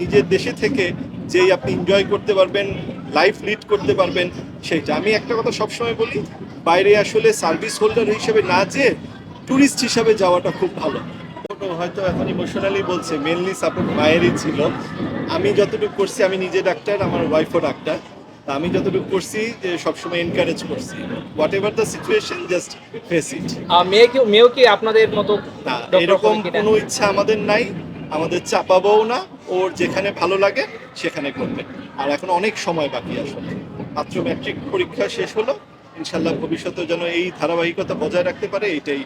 নিজের দেশে থেকে যেই আপনি এনজয় করতে পারবেন লাইফ লিড করতে পারবেন সেইটা। আমি একটা কথা সবসময় বলি বাইরে আসলে সার্ভিস হোল্ডার হিসেবে না যেয়ে ট্যুরিস্ট হিসাবে যাওয়াটা খুব ভালো। হয়তো এখন ইমোশনালি বলছে মেনলি সাপোর্ট মায়েরই ছিল। আমি যতটুকু করছি আমি নিজে ডাক্তার আমার ওয়াইফও ডাক্তার। তা আমি যতটুকু করছি যে সবসময় এনকারেজ করছি। Whatever the situation just face it মেয়ে কি মেয়েও কি আপনাদের মতো না এরকম কোনো ইচ্ছা আমাদের নাই। আমাদের চাপাবও না ওর যেখানে ভালো লাগে সেখানে করবে। আর এখন অনেক সময় বাকি আসলে। মাত্র ম্যাট্রিক পরীক্ষা শেষ হলো ইনশাল্লাহ ভবিষ্যতে যেন এই ধারাবাহিকতা বজায় রাখতে পারে এটাই।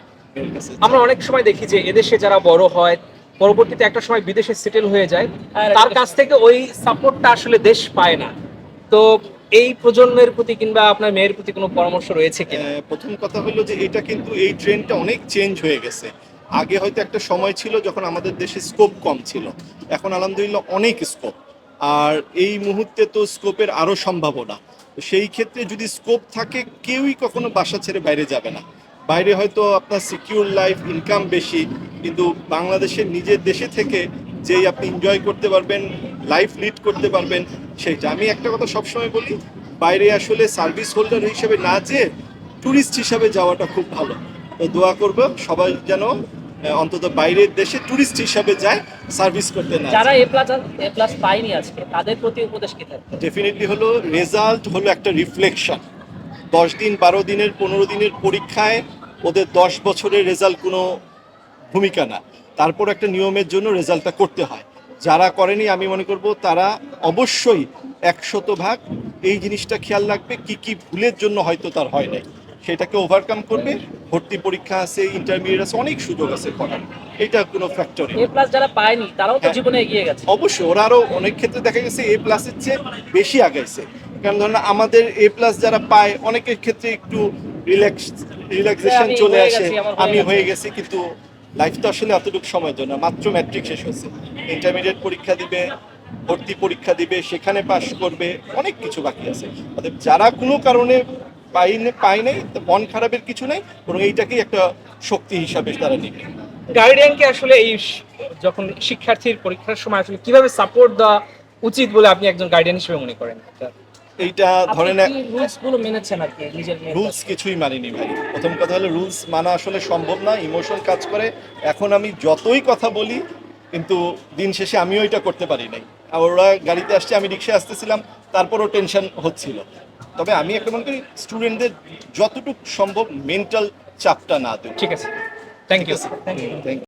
আমরা অনেক সময় দেখি যে এদেশে যারা বড় হয় পরবর্তীতে একটা সময় বিদেশে সেটেল হয়ে যায় তার কাছ থেকে ওই সাপোর্টটা আসলে দেশ পায় না। তো এই প্রজন্মের প্রতি কিংবা আপনার মেয়ের প্রতি কোনো পরামর্শ রয়েছে কিনা? আহ, প্রথম কথা হলো যে এটা কিন্তু এই ট্রেন্ডটা অনেক চেঞ্জ হয়ে গেছে। আগে হয়তো একটা সময় ছিল যখন আমাদের দেশে স্কোপ কম ছিল। এখন আলহামদুলিল্লাহ অনেক স্কোপ আর এই মুহূর্তে তো স্কোপের আরও সম্ভাবনা। সেই ক্ষেত্রে যদি স্কোপ থাকে, কেউই কখনো বাসা ছেড়ে বাইরে যাবে না। বাইরে হয়তো আপনার সিকিউর লাইফ ইনকাম বেশি, কিন্তু বাংলাদেশের নিজের দেশে থেকে যেই আপনি এনজয় করতে পারবেন লাইফ লিড করতে পারবেন, সেইটা। আমি একটা কথা সবসময় বলি, বাইরে আসলে সার্ভিস হোল্ডার হিসেবে না যেয়ে ট্যুরিস্ট হিসাবে যাওয়াটা খুব ভালো। তো দোয়া করব সবাই যেন অন্তত বাইরের দেশে টুরিস্ট হিসাবে যায় সার্ভিস করতে না যারা এ প্লাস এ প্লাস পায়নি আজকে তাদের প্রতি উপদেশ কি থাকবে? ডেফিনেটলি হলো রেজাল্ট হলো একটা রিফ্লেকশন দশ দিন বারো দিনের পনেরো দিনের পরীক্ষায় ওদের দশ বছরের রেজাল্ট কোনো ভূমিকা না। তারপর একটা নিয়মের জন্য রেজাল্টটা করতে হয়। যারা করেনি আমি মনে করব তারা অবশ্যই একশত ভাগ এই জিনিসটা খেয়াল রাখবে কি কি ভুলের জন্য হয়তো তার হয় নাই। সেটাকে ওভারকাম করবে। ভর্তি পরীক্ষা আছে ইন্টারমিডিয়েট আছে অনেক সুযোগ আছে করার। এটা কোনো ফ্যাক্টরি এ প্লাস যারা পায়নি তারাও তো হ্যাঁ। জীবনে এগিয়ে গেছে। অবশ্যই ওরা আরও অনেক ক্ষেত্রে দেখা গেছে এ প্লাসের চেয়ে বেশি আগাইছে। কারণ ধরেন আমাদের এ প্লাস যারা পায় অনেকের ক্ষেত্রে একটু রিল্যাক্স রিল্যাক্সেশন চলে আসে। আমি হয়ে গেছি কিন্তু লাইফ তো আসলে এতটুকু সময়ের জন্য মাত্র ম্যাট্রিক শেষ হয়েছে। ইন্টারমিডিয়েট পরীক্ষা দিবে ভর্তি পরীক্ষা দিবে সেখানে পাশ করবে অনেক কিছু বাকি আছে। অতএব যারা কোনো কারণে পাই পায় নাই মন খারাপের কিছু নাই বরং এইটাকেই একটা শক্তি হিসাবে তারা নিবে। গার্ডিয়ানকে আসলে এই যখন শিক্ষার্থীর পরীক্ষার সময় আসলে কীভাবে সাপোর্ট দেওয়া উচিত বলে আপনি একজন গার্ডিয়ান হিসেবে মনে করেন? এইটা ধরেন রুলসগুলো মেনেছেন আর কি নিজের রুলস কিছুই মানিনি ভাই। প্রথম কথা হলো রুলস মানা আসলে সম্ভব না ইমোশন কাজ করে। এখন আমি যতই কথা বলি কিন্তু দিন শেষে আমিও এটা করতে পারি নাই। আর ওরা গাড়িতে আসছে আমি রিক্সায় আসতেছিলাম তারপরও টেনশন হচ্ছিল। তবে আমি একটা মনে করি স্টুডেন্টদের যতটুকু সম্ভব মেন্টাল চাপটা না দেব ঠিক আছে। Thank you thank you